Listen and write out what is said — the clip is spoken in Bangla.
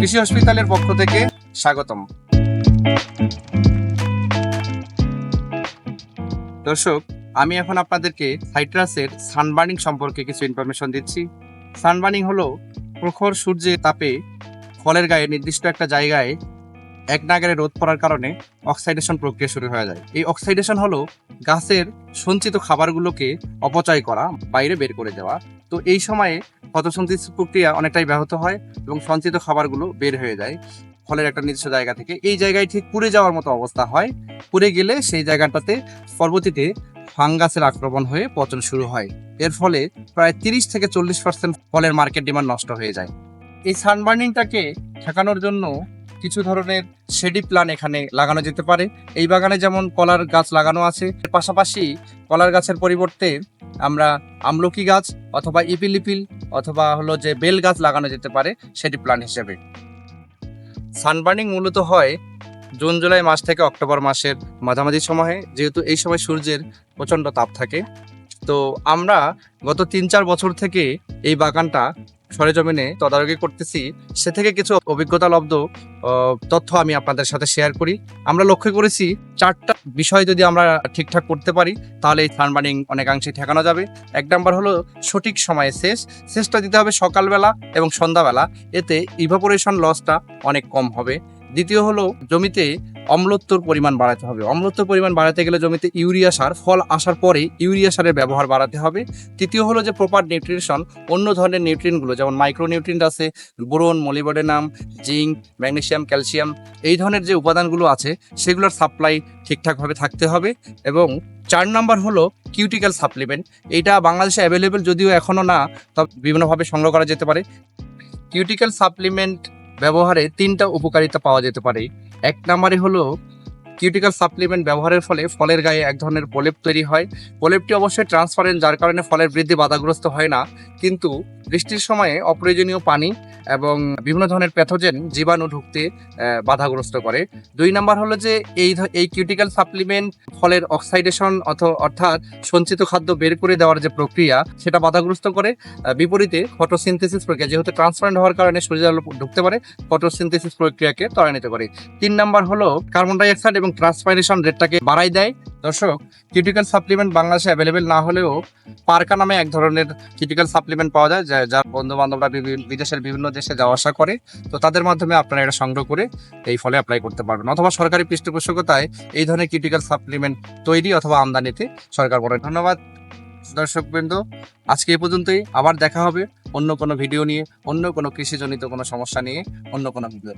কৃষি হসপিটালের পক্ষ থেকে স্বাগতম। দর্শক, আমি এখন আপনাদেরকে সাইট্রাসের সানবার্নিং সম্পর্কে কিছু ইনফরমেশন দিচ্ছি। সানবার্নিং হলো প্রখর সূর্যের তাপে ফলের গায়ে নির্দিষ্ট একটা জায়গায় এক নাগারে রোদ পড়ার কারণে অক্সাইডেশন প্রক্রিয়া শুরু হয়ে যায়। এই অক্সাইডেশন হলো গাছের সঞ্চিত খাবারগুলোকে অপচয় করা, বাইরে বের করে দেওয়া। তো এই সময়ে ফটোসিনথেসিস প্রক্রিয়া অনেকটাই ব্যাহত হয় এবং সঞ্চিত খাবারগুলো বের হয়ে যায় ফলের একটা নির্দিষ্ট জায়গা থেকে। এই জায়গায় ঠিক পুড়ে যাওয়ার মতো অবস্থা হয়। পুড়ে গেলে সেই জায়গাটাতে পরবর্তীতে ফাঙ্গাসের আক্রমণ হয়ে পচন শুরু হয়। এর ফলে প্রায় তিরিশ থেকে চল্লিশ পার্সেন্ট ফলের মার্কেট ডিমান্ড নষ্ট হয়ে যায়। এই সানবার্নিংটাকে ঠেকানোর জন্য কিছু ধরনের শেডি প্ল্যান এখানে লাগানো যেতে পারে। এই বাগানে যেমন কলার গাছ লাগানো আছে, এর পাশাপাশি কলার গাছের পরিবর্তে আমরা আমলকি গাছ অথবা ইপিলিপিল অথবা হলো যে বেল গাছ লাগানো যেতে পারে সেটি প্ল্যান হিসেবে। সানবার্নিং মূলত হয় জুন, জুলাই মাস থেকে অক্টোবর মাসের মাঝামাঝি সময়ে, যেহেতু এই সময় সূর্যের প্রচণ্ড তাপ থাকে। তো আমরা গত তিন, চার বছর থেকে এই বাগানটা সরেজমিনে তদারকি করতেছি। সে থেকে কিছু অভিজ্ঞতা লব্ধ তথ্য আমি আপনাদের সাথে শেয়ার করি। আমরা লক্ষ্য করেছি, চারটা বিষয় যদি আমরা ঠিকঠাক করতে পারি, তাহলে এই সানবার্নিং অনেকাংশে ঠেকানো যাবে। এক নাম্বার হলো, সঠিক সময়ে শেষ শেষটা দিতে হবে সকালবেলা এবং সন্ধ্যাবেলা। এতে ইভাপোরেশন লসটা অনেক কম হবে। দ্বিতীয় হলো, জমিতে অম্লত্বর পরিমাণ বাড়াতে হবে। অম্লত্বর পরিমাণ বাড়াতে গেলে জমিতে ইউরিয়া সার, ফল আসার পরে ইউরিয়া সারের ব্যবহার বাড়াতে হবে। তৃতীয় হলো যে প্রপার নিউট্রিশন অন্য ধরনের নিউট্রিনগুলো যেমন মাইক্রো নিউট্রিয়েন্ট আছে, boron molybdenum zinc magnesium calcium এই ধরনের যে উপাদানগুলো আছে, সেগুলোর সাপ্লাই ঠিকঠাকভাবে থাকতে হবে। এবং চার নাম্বার হলো কিউটিক্যাল সাপ্লিমেন্ট এইটা বাংলাদেশে অ্যাভেলেবেল যদিও এখনও না, তবে বিভিন্নভাবে সংগ্রহ করা যেতে পারে। কিউটিক্যাল সাপ্লিমেন্ট ব্যবহারে তিনটা উপকারিতা পাওয়া যেতে পারে। এক নম্বরে হলো কিউটিক্যাল সাপ্লিমেন্ট ব্যবহারের ফলে ফলের গায়ে এক ধরনের প্রলেপ তৈরি হয়। প্রলেপটি অবশ্যই ট্রান্সপারেন্ট, যার কারণে ফলের বৃদ্ধি বাধাগ্রস্ত হয় না। কিন্তু বৃষ্টির সময়ে অপ্রয়োজনীয় পানি এবং বিভিন্ন ধরনের প্যাথোজেন জীবাণু ঢুকতে বাধাগ্রস্ত করে। দুই নাম্বার হলো যে এই এই কিউটিক্যাল সাপ্লিমেন্ট ফলের অক্সাইডেশন অর্থাৎ সঞ্চিত খাদ্য বের করে দেওয়ার যে প্রক্রিয়া, সেটা বাধাগ্রস্ত করে। বিপরীতে ফটোসিনথেসিস প্রক্রিয়া, যেহেতু ট্রান্সপারেন্ট হওয়ার কারণে সূর্যের আলো ঢুকতে পারে, ফটোসিনথেসিস প্রক্রিয়াকে ত্বরান্বিত করে। তিন নাম্বার হলো কার্বন ডাইঅক্সাইড এবং ট্রান্সপাইরেশন রেটটাকে বাড়াই দেয়। দর্শক কিউটিক্যাল সাপ্লিমেন্ট বাংলাদেশে অ্যাভেলেবেল না হলেও পার্কা নামে এক ধরনের কিউটিক্যাল সাপ্লিমেন্ট পাওয়া যায় যার বন্ধু বান্ধবরা বিদেশের বিভিন্ন দেশে যাওয়া আসা করে। তো তাদের মাধ্যমে আপনারা এটা সংগ্রহ করে এই ফলে অ্যাপ্লাই করতে পারবেন। অথবা সরকারি পৃষ্ঠপোষকতায় এই ধরনের কিউটিক্যাল সাপ্লিমেন্ট তৈরি অথবা আমদানিতে সরকার করে। ধন্যবাদ দর্শকবৃন্দ। আজকে এ পর্যন্তই। আবার দেখা হবে অন্য কোনো ভিডিও নিয়ে, অন্য কোনো কৃষিজনিত কোনো সমস্যা নিয়ে, অন্য কোনো ভিডিও